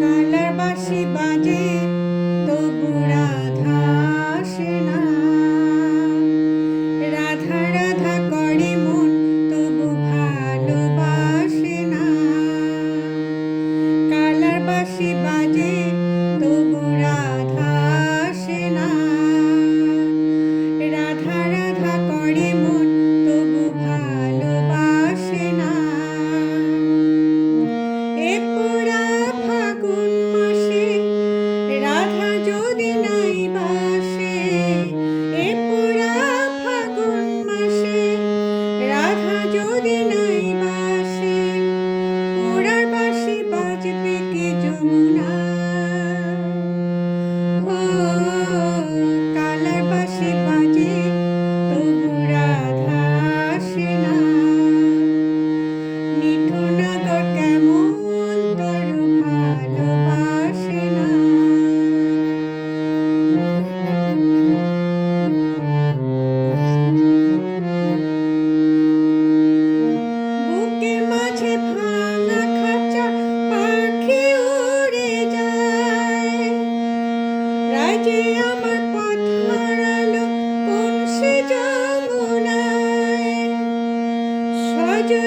colour বাঁশি বাজে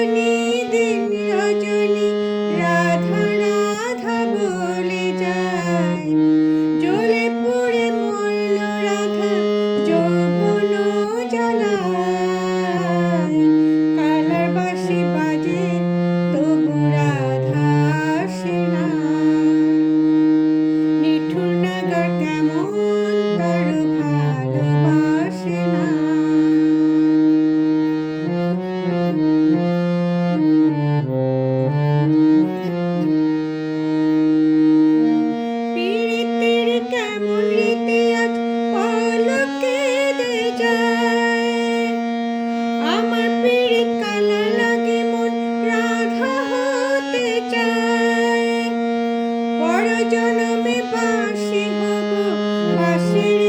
রজনী দিন রজনী জনমে বাসি হব বাসির